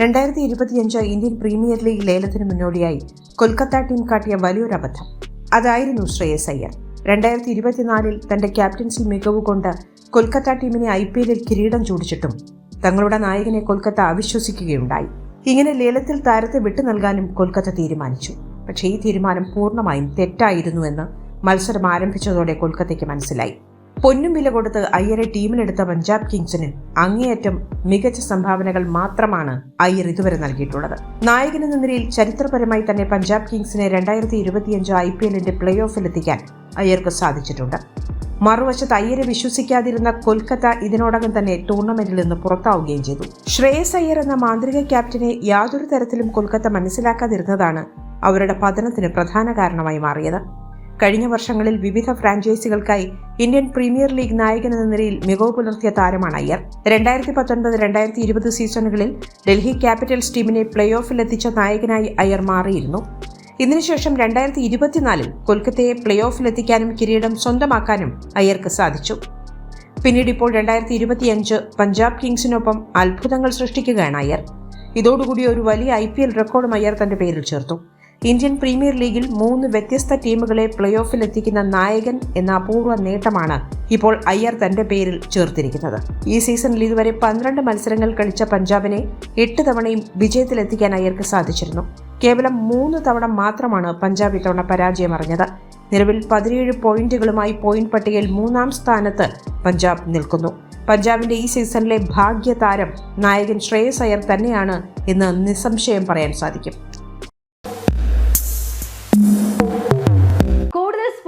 രണ്ടായിരത്തി ഇരുപത്തിയഞ്ച് Indian premier league ലേലത്തിന് മുന്നോടിയായി കൊൽക്കത്ത ടീം കാട്ടിയ വലിയൊരു അബദ്ധം. അതായിരുന്നു ശ്രേയസ് അയ്യർ. രണ്ടായിരത്തി ഇരുപത്തിനാലിൽ തന്റെ ക്യാപ്റ്റൻസി മികവ് കൊണ്ട് കൊൽക്കത്ത ടീമിനെ ഐ പി എല്ലിൽ കിരീടം ചൂടിച്ചിട്ടും തങ്ങളുടെ നായകനെ കൊൽക്കത്ത അവിശ്വസിക്കുകയുണ്ടായി. ഇങ്ങനെ ലേലത്തിൽ താരത്തെ വിട്ടു നൽകാനും കൊൽക്കത്ത തീരുമാനിച്ചു. പക്ഷേ ഈ തീരുമാനം പൂർണമായും തെറ്റായിരുന്നുവെന്ന് മത്സരം ആരംഭിച്ചതോടെ കൊൽക്കത്തയ്ക്ക് മനസ്സിലായി. പൊന്നും വില കൊടുത്ത് അയ്യരെ ടീമിലെടുത്ത പഞ്ചാബ് കിങ്സിന് അങ്ങേയറ്റം മികച്ച സംഭാവനകൾ മാത്രമാണ് അയ്യർ ഇതുവരെ നൽകിയിട്ടുള്ളത്. നായകനെന്ന നിലയിൽ ചരിത്രപരമായി തന്നെ പഞ്ചാബ് കിങ്സിനെ രണ്ടായിരത്തി ഇരുപത്തിയഞ്ച് ഐ പി എല്ലിന്റെ പ്ലേ ഓഫിലെത്തിക്കാൻ അയ്യർക്ക് സാധിച്ചിട്ടുണ്ട്. മറുവശത്ത് അയ്യരെ വിശ്വസിക്കാതിരുന്ന കൊൽക്കത്ത ഇതിനോടകം തന്നെ ടൂർണമെന്റിൽ നിന്ന് പുറത്താവുകയും ചെയ്തു. ശ്രേയസ് അയ്യർ എന്ന മാന്ത്രിക ക്യാപ്റ്റനെ യാതൊരു തരത്തിലും കൊൽക്കത്ത മനസ്സിലാക്കാതിരുന്നതാണ് അവരുടെ പതനത്തിന് പ്രധാന കാരണമായി മാറിയത്. കഴിഞ്ഞ വർഷങ്ങളിൽ വിവിധ ഫ്രാഞ്ചൈസികൾക്കായി ഇന്ത്യൻ പ്രീമിയർ ലീഗ് നായകൻ എന്ന നിലയിൽ മികവ് പുലർത്തിയ താരമാണ് അയ്യർ. രണ്ടായിരത്തി പത്തൊൻപത് രണ്ടായിരത്തി ഇരുപത് സീസണുകളിൽ ഡൽഹി ക്യാപിറ്റൽസ് ടീമിനെ പ്ലേ ഓഫിൽ എത്തിച്ച നായകനായി അയ്യർ മാറിയിരുന്നു. ഇതിനുശേഷം രണ്ടായിരത്തി ഇരുപത്തിനാലിൽ കൊൽക്കത്തയെ പ്ലേ ഓഫിലെത്തിക്കാനും കിരീടം സ്വന്തമാക്കാനും അയ്യർക്ക് സാധിച്ചു. പിന്നീട് ഇപ്പോൾ രണ്ടായിരത്തി ഇരുപത്തിയഞ്ച് പഞ്ചാബ് കിങ്സിനൊപ്പം അത്ഭുതങ്ങൾ സൃഷ്ടിക്കുകയാണ് അയ്യർ. ഇതോടുകൂടി ഒരു വലിയ ഐ പി എൽ റെക്കോർഡും അയ്യർ തന്റെ പേരിൽ ചേർത്തു. ഇന്ത്യൻ പ്രീമിയർ ലീഗിൽ മൂന്ന് വ്യത്യസ്ത ടീമുകളെ പ്ലേ ഓഫിലെത്തിക്കുന്ന നായകൻ എന്ന അപൂർവ നേട്ടമാണ് ഇപ്പോൾ അയ്യർ തന്റെ പേരിൽ ചേർത്തിരിക്കുന്നത്. ഈ സീസണിൽ ഇതുവരെ പന്ത്രണ്ട് മത്സരങ്ങൾ കളിച്ച പഞ്ചാബിനെ എട്ട് തവണയും വിജയത്തിലെത്തിക്കാൻ അയ്യർക്ക് സാധിച്ചിരുന്നു. കേവലം മൂന്ന് തവണ മാത്രമാണ് പഞ്ചാബ് ഇത്തവണ പരാജയമറിഞ്ഞത്. നിലവിൽ പതിനേഴ് പോയിന്റുകളുമായി പോയിന്റ് പട്ടികയിൽ മൂന്നാം സ്ഥാനത്ത് പഞ്ചാബ് നിൽക്കുന്നു. പഞ്ചാബിന്റെ ഈ സീസണിലെ ഭാഗ്യതാരം നായകൻ ശ്രേയസ് അയ്യർ തന്നെയാണ് എന്ന് നിസ്സംശയം പറയാൻ സാധിക്കും.